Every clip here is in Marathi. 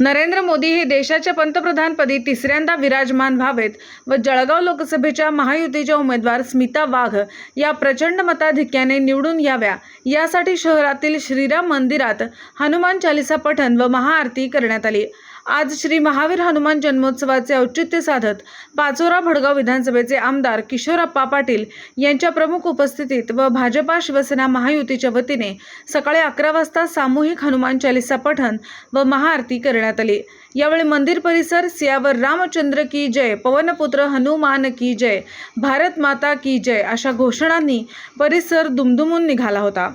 नरेंद्र मोदी हे देशाच्या पंतप्रधानपदी तिसऱ्यांदा विराजमान व्हावेत व जळगाव लोकसभेच्या महायुतीच्या उमेदवार स्मिता वाघ या प्रचंड मताधिक्याने निवडून याव्या. यासाठी शहरातील श्रीराम मंदिरात हनुमान चालिसा पठण व महाआरती करण्यात आली. आज श्री महावीर हनुमान जन्मोत्सवाचे औचित्य साधत पाचोरा भडगाव विधानसभेचे आमदार किशोरप्पा पाटील यांच्या प्रमुख उपस्थितीत व भाजपा शिवसेना महायुतीच्या वतीने सकाळी अकरा वाजता सामूहिक हनुमान चालिसा पठण व महाआरती करण्यात आली. यावेळी मंदिर परिसर सियावर रामचंद्र की जय पवनपुत्र हनुमान की जय भारत माता की जय अशा घोषणांनी परिसर दुमदुमून निघाला होता.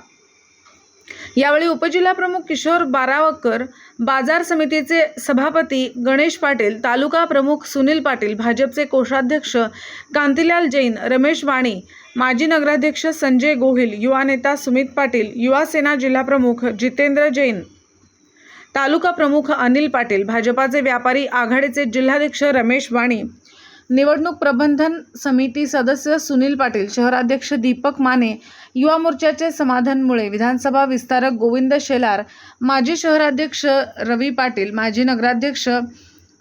यावेळी उपजिल्हाप्रमुख किशोर बारावकर बाजार समितीचे सभापती गणेश पाटील तालुका प्रमुख सुनील पाटील भाजपचे कोषाध्यक्ष कांतीलाल जैन रमेश वाणी माजी नगराध्यक्ष संजय गोहिल युवा नेता सुमित पाटील युवा सेना जिल्हाप्रमुख जितेंद्र जैन तालुका प्रमुख अनिल पाटील भाजपाचे व्यापारी आघाडीचे जिल्हाध्यक्ष रमेश वाणी निवडणूक प्रबंधन समिती सदस्य सुनील पाटील शहराध्यक्ष दीपक माने युवा मोर्चाचे समाधान मुळे विधानसभा विस्तारक गोविंद शेलार माजी शहराध्यक्ष रवी पाटील माजी नगराध्यक्ष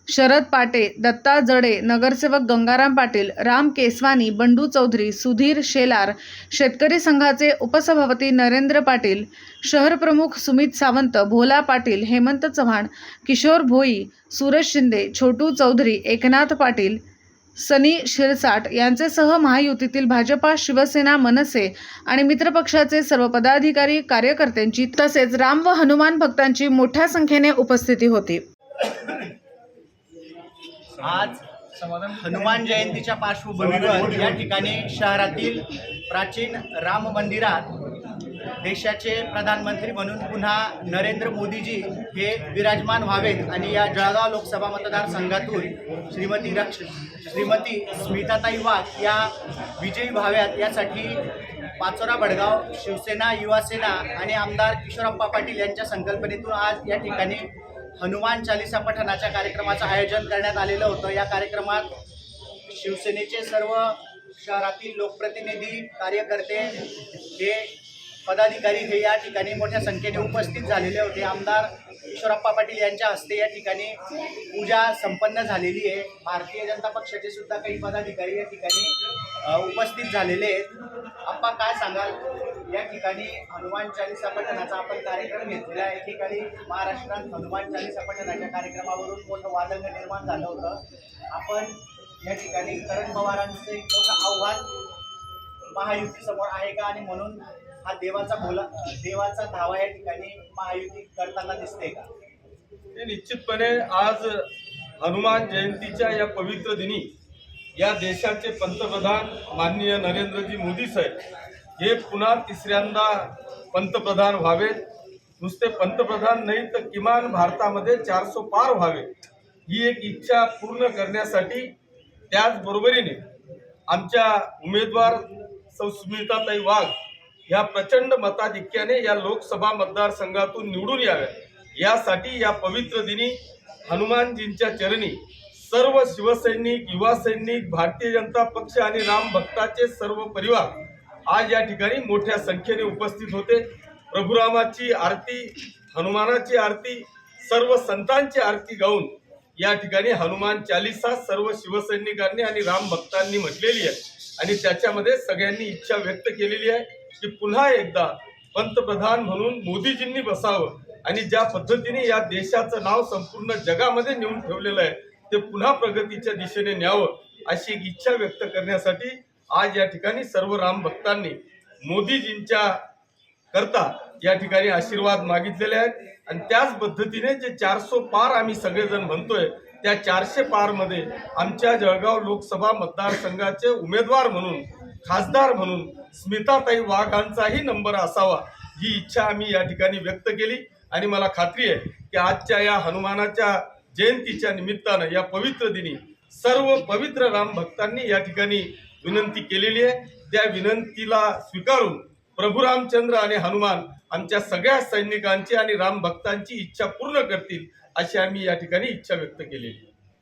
शरद पाटे दत्ता जडे नगरसेवक गंगाराम पाटील राम केसवानी बंडू चौधरी सुधीर शेलार शेतकरी संघाचे उपसभापती नरेंद्र पाटील शहर प्रमुख सुमित सावंत भोला पाटील हेमंत चव्हाण किशोर भोई सूरज शिंदे छोटू चौधरी एकनाथ पाटील सनी शिरसाट यांचेसह महायुतीतील भाजपा शिवसेना मनसे आणि मित्रपक्षाचे सर्व पदाधिकारी कार्यकर्त्यांची तसेच राम व हनुमान भक्तांची मोठ्या संख्येने उपस्थिती होती. आज हनुमान जयंतीच्या पार्श्वभूमीवर या ठिकाणी शहरातील प्राचीन राम मंदिरात देशाचे प्रधानमंत्री म्हणून पुन्हा नरेंद्र मोदीजी हे विराजमान व्हावेत आणि या जळगाव लोकसभा मतदारसंघातून श्रीमती रक्ष श्रीमती स्मिताताई वाघ या विजयी व्हाव्यात यासाठी पाचोरा भडगाव शिवसेना युवासेना आणि आमदार किशोरप्पा पाटील यांच्या संकल्पनेतून आज या ठिकाणी हनुमान चालिसा पठणाच्या कार्यक्रमाचं आयोजन करण्यात आलेलं होतं. या कार्यक्रमात शिवसेनेचे सर्व शहरातील लोकप्रतिनिधी कार्यकर्ते हे पदाधिकारी हे या ठिकाणी मोठ्या संख्येने उपस्थित झालेले होते. आमदार किशोरप्पा पाटील यांच्या हस्ते या ठिकाणी पूजा संपन्न झालेली आहे. भारतीय जनता पक्षाचे सुद्धा काही पदाधिकारी या ठिकाणी उपस्थित झालेले आहेत. आप्पा काय सांगाल? या ठिकाणी हनुमान चालिसा पठणाचा आपण कार्यक्रम घेतलेला आहे. या ठिकाणी महाराष्ट्रात हनुमान चालिसा पठणाच्या कार्यक्रमावरून मोठं वादंग निर्माण झालं होतं. आपण या ठिकाणी करण पवारांचं एक मोठं आव्हान महायुतीसमोर आहे का? आणि म्हणून हा देवाचा बोला देवाचा धावा या ठिकाणी महायुती करताना दिसते का? ते निश्चितपणे आज हनुमान जयंतीच्या या पवित्र दिनी या देशाचे पंतप्रधान माननीय नरेंद्रजी मोदी साहेब हे पुन्हा तिसऱ्यांदा पंतप्रधान व्हावेत नुसते पंतप्रधान नाही तर किमान भारतामध्ये चारसो पार व्हावे. ही एक इच्छा पूर्ण करण्यासाठी त्याचबरोबरीने आमच्या उमेदवार सौस्मिताताई वाघ ह्या प्रचंड मताधिक्याने या लोकसभा मतदारसंघातून निवडून याव्या. यासाठी या पवित्र दिनी हनुमानजींच्या चरणी सर्व शिवसैनिक युवा सैनिक भारतीय जनता पक्ष आणि राम भक्ताचे सर्व परिवार आज या ठिकाणी मोठ्या संख्येने उपस्थित होते. प्रभुरामाची आरती हनुमानाची आरती सर्व संतांची आरती गाऊन या ठिकाणी हनुमान चालिसा सर्व शिवसैनिकांनी आणि राम भक्तांनी म्हटलेली आहे. आणि त्याच्यामध्ये सगळ्यांनी इच्छा व्यक्त केलेली आहे. की पुन्हा एकदा पंतप्रधान म्हणून मोदीजींनी बसावं. आणि ज्या पद्धतीने या देशाचं नाव संपूर्ण जगामध्ये नेऊन ठेवलेलं आहे ते पुन्हा प्रगतीच्या दिशेने न्यावं अशी एक इच्छा व्यक्त करण्यासाठी आज या ठिकाणी सर्व राम भक्तांनी मोदीजींच्या करता या ठिकाणी आशीर्वाद मागितलेले आहेत. आणि त्याच पद्धतीने जे चारसो पार आम्ही सगळेजण म्हणतोय त्या चारशे पारमध्ये आमच्या जळगाव लोकसभा मतदारसंघाचे उमेदवार म्हणून खासदार म्हणून स्मिताताई वाघांचाही नंबर असावा ही इच्छा आम्ही या ठिकाणी व्यक्त केली. आणि मला खात्री आहे की आजच्या या हनुमानाच्या जयंतीच्या निमित्तानं या पवित्र दिनी सर्व पवित्र राम भक्तांनी या ठिकाणी विनंती केलेली आहे. त्या विनंतीला स्वीकारून प्रभू रामचंद्र आणि हनुमान आमच्या सगळ्या सैनिकांची आणि राम भक्तांची इच्छा पूर्ण करतील अशी आम्ही या ठिकाणी इच्छा व्यक्त केलेली आहे.